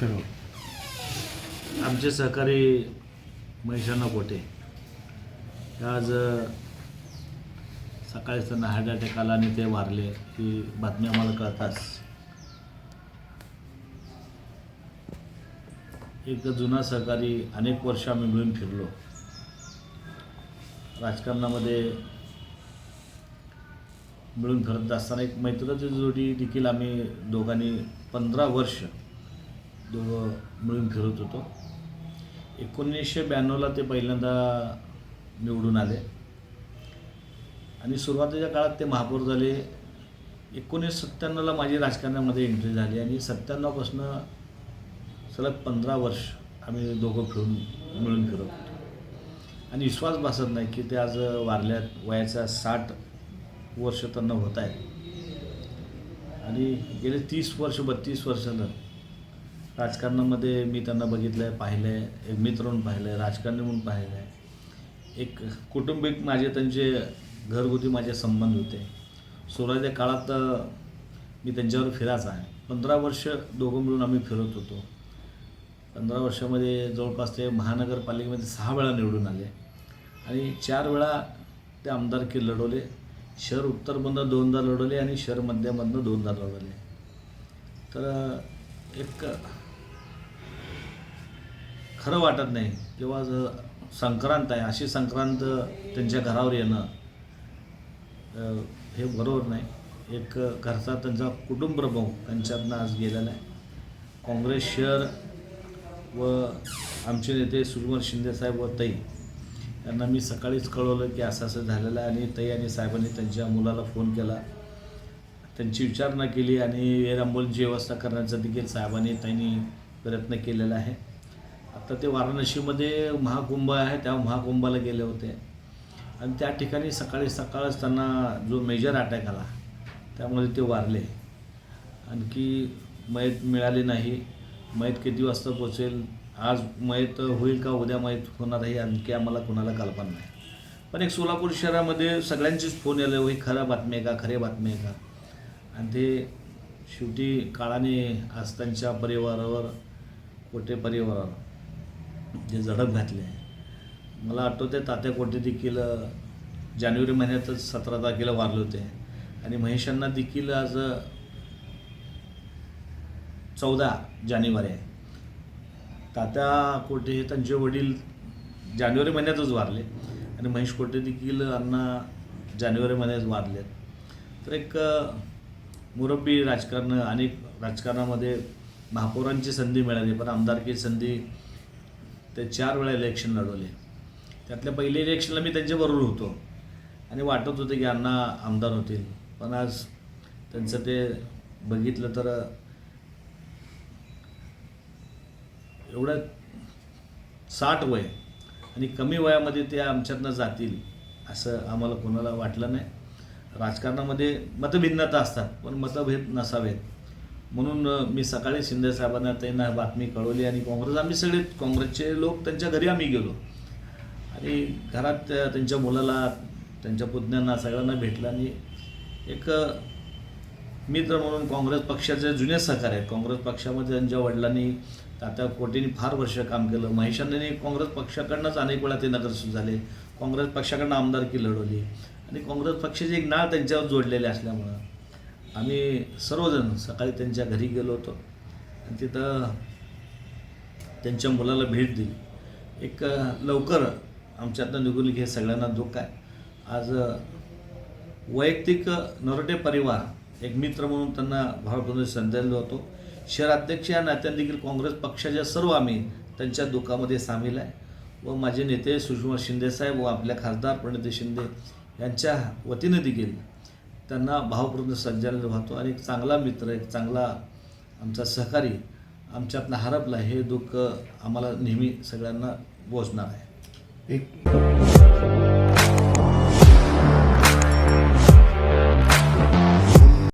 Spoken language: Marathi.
खेळू आमचे सहकारी महेशांना कोटे हे आज अ, सकाळी त्यांना हार्ट अटॅक आला आणि ते वारले ही बातमी आम्हाला कळताच. एक जुना सहकारी अनेक वर्ष आम्ही मिळून फिरलो. राजकारणामध्ये मिळून फिरत असताना एक मैत्रीची जोडी देखील आम्ही दोघांनी पंधरा वर्ष दोघं मिळून फिरत होतो. एकोणीसशे ब्याण्णवला ते पहिल्यांदा निवडून आले. आणि सुरुवातीच्या काळात ते महापौर झाले. एकोणीस सत्त्याण्णवला माझी राजकारणामध्ये एंट्री झाली आणि सत्त्याण्णवपासून सलग पंधरा वर्ष आम्ही दोघं फिरून मिळून फिरत होतो. आणि विश्वास बसत नाही की ते आज वारल्यात वयाच्या साठ वर्ष त्यांना होत आहेत. आणि गेले तीस वर्ष बत्तीस वर्ष झालं राजकारणामध्ये मी त्यांना बघितलं आहे पाहिलं आहे एक मित्र म्हणून पाहिलं आहे राजकारणी म्हणून पाहिलं आहे एक कुटुंबिक माझे त्यांचे घरगुती माझे संबंध होते. सुरुवातीच्या काळात मी त्यांच्यावर फिरायचा आहे. पंधरा वर्ष दोघं मिळून आम्ही फिरत होतो. पंधरा वर्षामध्ये जवळपास ते महानगरपालिकेमध्ये सहा वेळा निवडून आले. आणि चार वेळा ते आमदारकी लढवले. शहर उत्तरमधनं दोनदा लढवले आणि शहर मध्यामधनं दोनदा लढवले. तर एक खरं वाटत नाही. किंवा संक्रांत आहे अशी संक्रांत त्यांच्या घरावर येणं हे बरोबर नाही. एक घरचा त्यांचा कुटुंब त्यांच्यातनं आज गेलेला आहे. काँग्रेस शहर व आमचे नेते सुकुमार शिंदेसाहेब व तई यांना मी सकाळीच कळवलं की असं असं झालेलं आहे. आणि तई आणि साहेबांनी त्यांच्या मुलाला फोन केला. त्यांची विचारणा केली आणि एअर व्यवस्था करण्याचा देखील साहेबांनी त्यांनी प्रयत्न केलेला आहे. तर ते वाराणसीमध्ये महाकुंभ आहे त्या महाकुंभाला गेले होते. आणि त्या ठिकाणी सकाळी सकाळच त्यांना जो मेजर अटॅक आला त्यामुळे ते वारले. आणखी मयत मिळाली नाही. मयत किती वाजता पोचेल आज मयत होईल का? उद्या मयत होणार आहे आणखी आम्हाला कोणाला कल्पना नाही. पण एक सोलापूर शहरामध्ये सगळ्यांचेच फोन आले ही खरा बातमी आहे का? खरे बातमी आहे का? आणि ते शेवटी काळाने आज त्यांच्या परिवारावर कोटे परिवारावर? जे झडप घातले मला आठवते तात्या कोटे देखील जानेवारी महिन्यातच सतरा तारखेला वारले होते. आणि महेशांना देखील आज चौदा जानेवारी आहे. तात्या कोटे हे त्यांचे वडील जानेवारी महिन्यातच वारले. आणि महेश कोटे देखील अण्णा जानेवारी महिन्यात वारले तर एक मुरब्बी राजकारण अनेक राजकारणामध्ये महापौरांची संधी मिळाली पण आमदारकी संधी ते चार वेळा इलेक्शन लढवले. त्यातल्या पहिल्या इलेक्शनला मी त्यांच्याबरोबर होतो. आणि वाटत होतं की अण्णा आमदार होतील. पण आज त्यांचं ते बघितलं तर एवढं साठ वय आणि कमी वयामध्ये ते आमच्यातनं जातील असं आम्हाला कोणाला वाटलं नाही. राजकारणामध्ये मतभिन्नता असतात पण मतभेद नसावेत. म्हणून मी सकाळी शिंदे साहेबांना त्यांना बातमी कळवली आणि काँग्रेस आम्ही सगळे काँग्रेसचे लोक त्यांच्या घरी आम्ही गेलो. आणि घरात त्यांच्या मुलाला त्यांच्या पुतण्यांना सगळ्यांना भेटलं आणि एक मित्र म्हणून काँग्रेस पक्षाचे जुने सहकार आहेत. काँग्रेस पक्षामध्ये त्यांच्या वडिलांनी तात्या कोटीने फार वर्ष काम केलं. महेशांनी काँग्रेस पक्षाकडनंच अनेक वेळा ते नगरसेवक झाले. काँग्रेस पक्षाकडनं आमदारकी लढवली. आणि काँग्रेस पक्षाची एक नाळ त्यांच्यावर जोडलेली असल्यामुळं आम्ही सर्वजण सकाळी त्यांच्या घरी गेलो होतो. आणि तिथं त्यांच्या मुलाला भेट दिली. एक लवकर आमच्यातनं निघून हे सगळ्यांना दुःख आहे. आज वैयक्तिक नरोटे परिवार एक मित्र म्हणून त्यांना भावपूर्ण संदेश होतो. शहराध्यक्ष या नात्याने देखील काँग्रेस पक्षाच्या सर्व आम्ही त्यांच्या दुःखामध्ये सामील आहे. व माझे नेते सुषमा शिंदेसाहेब व आपल्या खासदार प्रणिती शिंदे यांच्या वतीनं देखील त्यांना भावपूर्ण संचालन वाहतो आणि एक चांगला मित्र एक चांगला आमचा सहकारी आमच्यातनं हरपला हे दुःख आम्हाला नेहमी सगळ्यांना बोचणार आहे. एक